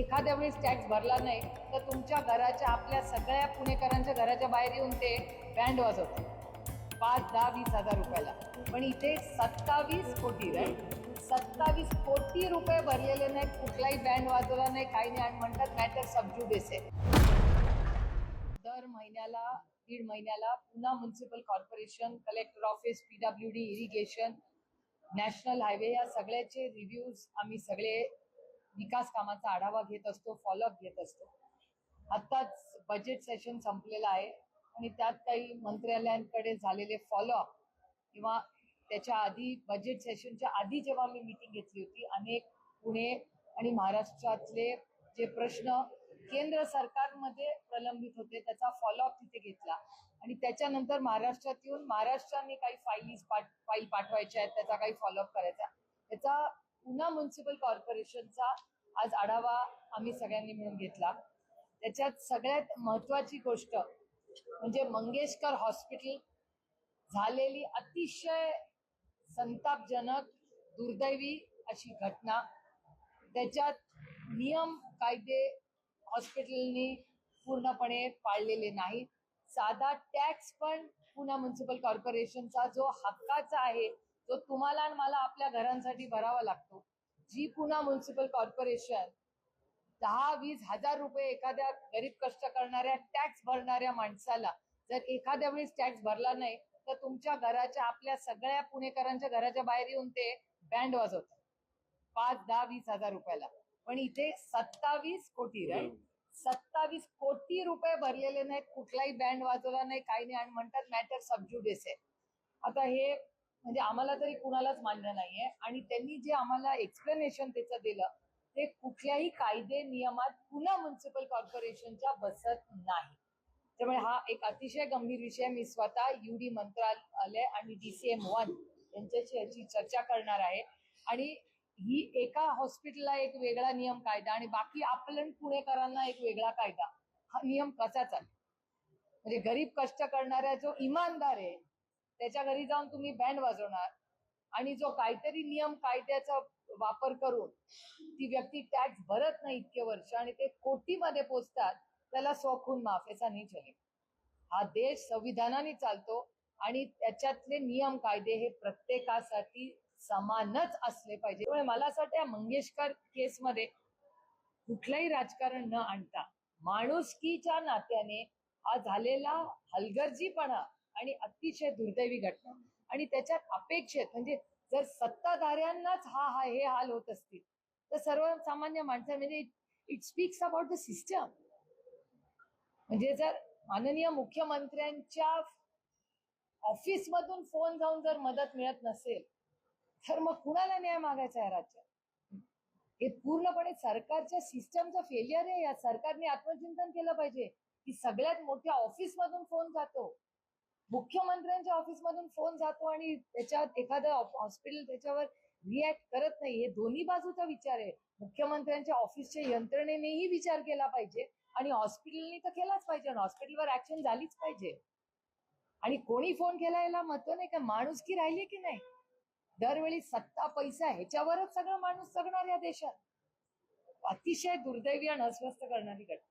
एखाद्या वेळेस टॅक्स भरला नाही तर तुमच्या घराच्या आपल्या सगळ्या पुणेकरांच्या घराच्या बाहेर येऊन ते बँड वाजवतात. पाच दहा वीस हजार रुपयाला. पण इथे सत्तावीस कोटी राईट सत्तावीस कोटी रुपये भरलेले नाहीत कुठलाही बँड वाजवला नाही काही नाही. आणि म्हणतात मॅटर सबज्युडिस आहे दर महिन्याला दीड महिन्याला पुन्हा municipal corporation collector office P W D irrigation national highway या सगळ्याचे रिव्ह्यूज आम्ही सगळे विकास कामाचा आढावा घेत असतो फॉलोअप घेत असतो. आत्ताच बजेट सेशन संपलेलं आहे आणि त्यात काही मंत्रालयांकडे झालेले फॉलोअप किंवा त्याच्या आधी बजेट सेशनच्या आधी जेव्हा मी मीटिंग घेतली होती अनेक पुणे आणि महाराष्ट्रातले जे प्रश्न केंद्र सरकारमध्ये प्रलंबित होते त्याचा फॉलोअप तिथे घेतला. आणि त्याच्यानंतर महाराष्ट्रात येऊन महाराष्ट्राने काही फाईलीज पाठ फाईल पाठवायच्या आहेत त्याचा काही फॉलोअप करायचा त्याचा पुन्हा म्युन्सिपल कॉर्पोरेशनचा आज आढावा आम्ही सगळ्यांनी मिळून घेतला. त्याच्यात सगळ्यात महत्वाची गोष्ट म्हणजे मंगेशकर हॉस्पिटल झालेली अतिशय संतापजनक दुर्दैवी अशी घटना. त्याच्यात नियम कायदे हॉस्पिटलनी पूर्णपणे पाळलेले नाहीत. साधा टॅक्स पण पुन्हा म्युन्सिपल कॉर्पोरेशनचा जो हक्काचा आहे तो तुम्हाला आणि मला आपल्या घरांसाठी भरावा लागतो. जी पुन्हा म्युन्सिपल कॉर्पोरेशन दहा वीस हजार रुपये एखाद्या गरीब कष्ट करणाऱ्या टॅक्स भरणाऱ्या माणसाला जर एखाद्या वेळेस टॅक्स भरला नाही तर तुमच्या घराच्या आपल्या सगळ्या पुणेकरांच्या घराच्या बाहेर येऊन ते बँड वाजवतात. पाच दहा वीस हजार रुपयाला. पण इथे सत्तावीस कोटी राईट सत्तावीस कोटी रुपये भरलेले नाहीत कुठलाही बँड वाजवला नाही काही नाही. आणि म्हणतात मॅटर सबज्युडिस आहे. आता हे म्हणजे आम्हाला तरी कुणालाच मान्य नाहीये. आणि त्यांनी जे आम्हाला एक्सप्लेनेशन त्याचं दिलं ते कुठल्याही कायदे नियमात पुन्हा म्युन्सिपल कॉर्पोरेशनच्या बसत नाही. त्यामुळे हा एक अतिशय गंभीर विषय मी स्वतः युडी मंत्रालय आणि डीसीएम वन यांच्याशी याची चर्चा करणार आहे. आणि ही एका हॉस्पिटलला एक वेगळा नियम कायदा आणि बाकी आपलं पुणेकरांना एक वेगळा कायदा. हा नियम कसा चालेल? म्हणजे गरीब कष्ट करणारा जो इमानदार आहे त्याच्या घरी जाऊन तुम्ही बँड वाजवणार. आणि जो काहीतरी नियम कायद्याचा वापर करून ती व्यक्ती टॅक्स भरत नाही इतके वर्ष आणि ते कोटीमध्ये पोचतात त्याला स्वखून माफ याचा नाही चले हा देश संविधानाने चालतो आणि त्याच्यातले नियम कायदे हे प्रत्येकासाठी समानच असले पाहिजे. त्यामुळे मला असं वाटतं या मंगेशकर केसमध्ये कुठलंही राजकारण न आणता माणुसकीच्या नात्याने हा झालेला हलगर्जीपणा आणि अतिशय दुर्दैवी घटना. आणि त्याच्यात अपेक्षित म्हणजे जर सत्ताधाऱ्यांनाच हा हा हे हाल होत असतील तर सर्वसामान्य माणसं म्हणजे it speaks about the system म्हणजे जर माननीय मुख्यमंत्र्यांच्या ऑफिस मधून फोन जाऊन जर मदत मिळत नसेल तर मग कुणाला न्याय मागायचा आहे राज्यात? हे पूर्णपणे सरकारच्या सिस्टमचं फेलियर आहे. या सरकारने आत्मचिंतन केलं पाहिजे की सगळ्यात मोठ्या ऑफिस मधून फोन जातो. मुख्यमंत्र्यांच्या ऑफिस मधून फोन जातो आणि त्याच्यात एखादं हॉस्पिटल त्याच्यावर रिॲक्ट करत नाही. हे दोन्ही बाजूचा विचार आहे. मुख्यमंत्र्यांच्या ऑफिसच्या यंत्रणेनेही विचार केला पाहिजे आणि हॉस्पिटलनी तर केलाच पाहिजे आणि हॉस्पिटलवर ऍक्शन झालीच पाहिजे. आणि कोणी फोन केला याला महत्त्व नाही का? माणूस की राहिली की नाही? दरवेळी सत्ता पैसा ह्याच्यावरच सगळं माणूस जगणार या देशात. अतिशय दुर्दैवी आणि अस्वस्थ करणारी घटना.